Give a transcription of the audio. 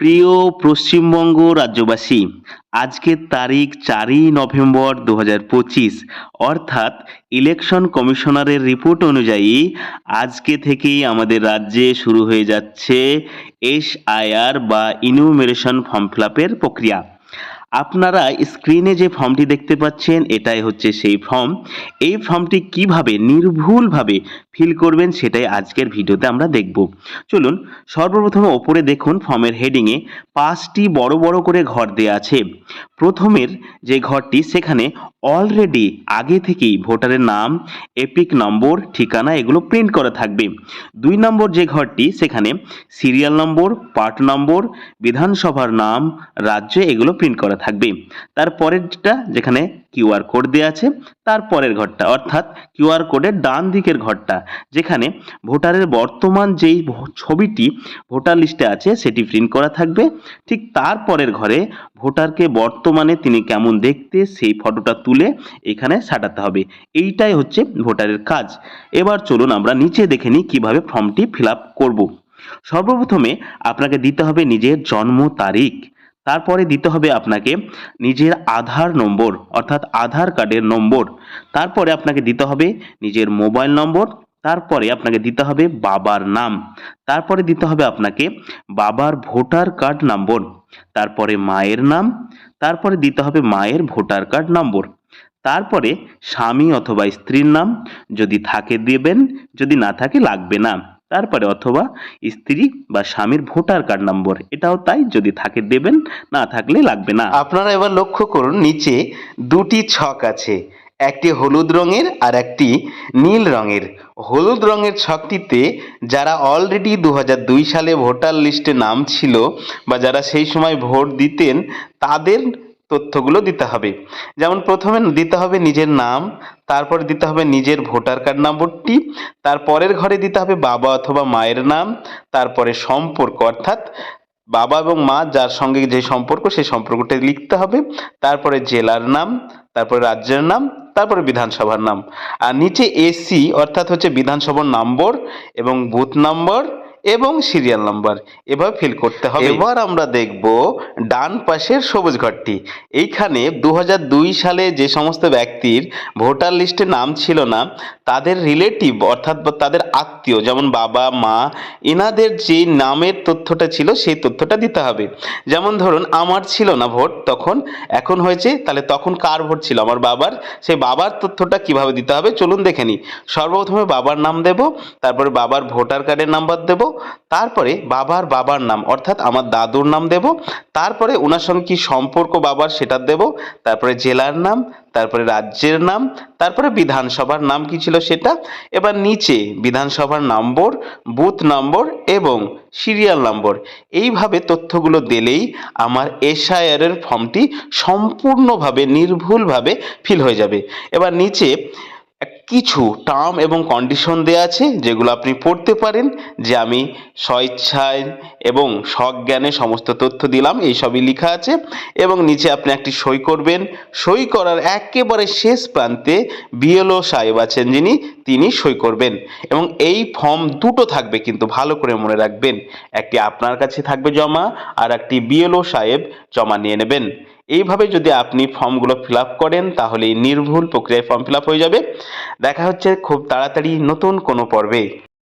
প্রিয় পশ্চিমবঙ্গ রাজ্যবাসী আজকের তারিখ চারই নভেম্বর দু হাজার পঁচিশ, অর্থাৎ ইলেকশন কমিশনারের রিপোর্ট অনুযায়ী আজকে থেকেই আমাদের রাজ্যে শুরু হয়ে যাচ্ছে এস আই আর বা ইনুমেরেশন ফর্ম ফিল প্রক্রিয়া। আপনারা স্ক্রিনে যে ফর্মটি দেখতে পাচ্ছেন, এটাই হচ্ছে সেই ফর্ম এই ফর্মটি কীভাবে নির্ভুলভাবে ফিল করবেন সেটাই আজকের ভিডিওতে আমরা দেখব। চলুন, সর্বপ্রথমে ওপরে দেখুন ফর্মের হেডিংয়ে পাঁচটি বড় বড় করে ঘর দেওয়া আছে। প্রথমের যে ঘরটি, সেখানে অলরেডি আগে থেকেই ভোটারের নাম এপিক নম্বর ঠিকানা এগুলো প্রিন্ট করা থাকবে। দুই নম্বর যে ঘরটি, সেখানে সিরিয়াল নম্বর পার্ট নম্বর বিধানসভার নাম, রাজ্য এগুলো প্রিন্ট করা থাকবে। তারপরেরটা যেখানে কিউআর কোড দেওয়া আছে তারপরের ঘরটা, অর্থাৎ কিউআর কোডের ডান দিকের ঘরটা, যেখানে ভোটারের বর্তমান যেই ছবিটি ভোটার লিস্টে আছে, সেটি প্রিন্ট করা থাকবে। ঠিক তারপরের ঘরে ভোটারকে বর্তমানে তিনি কেমন দেখতে, সেই ফটোটা তুলে এখানে সাটাতে হবে। এইটাই হচ্ছে ভোটারের কাজ। এবার চলুন আমরা নিচে দেখে নিই কীভাবে ফর্মটি ফিল আপ করব। সর্বপ্রথমে আপনাকে দিতে হবে নিজের জন্ম তারিখ। তারপরে দিতে হবে আপনাকে নিজের আধার নম্বর, অর্থাৎ আধার কার্ডের নম্বর। তারপরে আপনাকে দিতে হবে নিজের মোবাইল নম্বর, তারপরে আপনাকে দিতে হবে বাবার নাম। তারপরে দিতে হবে আপনাকে বাবার ভোটার কার্ড নম্বর, তারপরে মায়ের নাম, তারপরে দিতে হবে মায়ের ভোটার কার্ড নম্বর। তারপরে স্বামী অথবা স্ত্রীর নাম, যদি থাকে দেবেন, যদি না থাকে লাগবে না। তারপরে অথবা স্ত্রী বা স্বামীর ভোটার কার্ড নম্বর, এটাও তাই যদি থাকে দেবেন, না থাকলে লাগবে না। আপনারা এবার লক্ষ্য করুন, নিচে দুটি ছক আছে। একটি হলুদ রঙের আর একটি নীল রঙের। হলুদ রঙের ছকটিতে যারা অলরেডি দু সালে ভোটার লিস্টে নাম ছিল বা যারা সেই সময় ভোট দিতেন, তাদের তথ্যগুলো দিতে হবে। যেমন প্রথমে দিতে হবে নিজের নাম তারপরে দিতে হবে নিজের ভোটার কার্ড নম্বরটি তারপরের ঘরে দিতে হবে বাবা অথবা মায়ের নাম, তারপরে সম্পর্ক, অর্থাৎ বাবা এবং মা যার সঙ্গে যে সম্পর্ক সেই সম্পর্কটা লিখতে হবে, তারপরে জেলার নাম, তারপরে রাজ্যের নাম, তারপরে বিধানসভার নাম। আর নিচে এসি, অর্থাৎ হচ্ছে বিধানসভার নম্বর এবং বুথ নম্বর এবং সিরিয়াল নাম্বার এভাবে ফিল করতে হবে। এবার আমরা দেখব ডান পাশের সবুজ ঘরটি। এইখানে দু সালে যে সমস্ত ব্যক্তির ভোটার লিস্টে নাম ছিল না, তাদের রিলেটিভ অর্থাৎ তাদের আত্মীয়, যেমন বাবা, মা, এনাদের যে নামের তথ্যটা ছিল সেই তথ্যটা দিতে হবে। যেমন ধরুন, আমার ছিল না ভোট, তখন, এখন হয়েছে, তাহলে তখন কার ভোট ছিল? আমার বাবার, সেই বাবার তথ্যটা কীভাবে দিতে হবে? চলুন দেখে নিই। সর্বপ্রথমে বাবার নাম দেব, তারপরে বাবার ভোটার কার্ডের নাম্বার দেব তারপরে বাবার বাবার নাম, অর্থাৎ আমার দাদুর নাম দেব, তারপরে ওনার সঙ্গে কি সম্পর্ক বাবার সেটা দেব, তারপরে জেলার নাম, তারপরে রাজ্যের নাম, তারপরে বিধানসভার নাম কি ছিল সেটা, এবার নিচে বিধানসভার নম্বর, বুথ নম্বর এবং সিরিয়াল নম্বর, এইভাবে তথ্যগুলো দিলেই আমার এসআইআরের ফর্মটি সম্পূর্ণভাবে নির্ভুলভাবে ফিল হয়ে যাবে। এবার নিচে কিছু টার্ম এবং কন্ডিশন দেওয়া আছে যেগুলো আপনি পড়তে পারেন, যে আমি স্বইচ্ছায় এবং সজ্ঞানে সমস্ত তথ্য দিলাম, এই সবই লেখা আছে এবং নিচে আপনি একটি সই করবেন। সই করার একেবারে শেষ প্রান্তে বিএলও সাহেব আছেন যিনি, তিনি সই করবেন এবং এই ফর্ম দুটো থাকবে কিন্তু ভালো করে মনে রাখবেন। একটি আপনার কাছে থাকবে জমা আর একটি বিএলও সাহেব জমা নিয়ে নেবেন। এইভাবে যদি আপনি ফর্মগুলো ফিল করেন তাহলে নির্ভুল প্রক্রিয়ায় ফর্ম ফিল হয়ে যাবে। দেখা হচ্ছে খুব তাড়াতাড়ি নতুন কোনো পর্বে।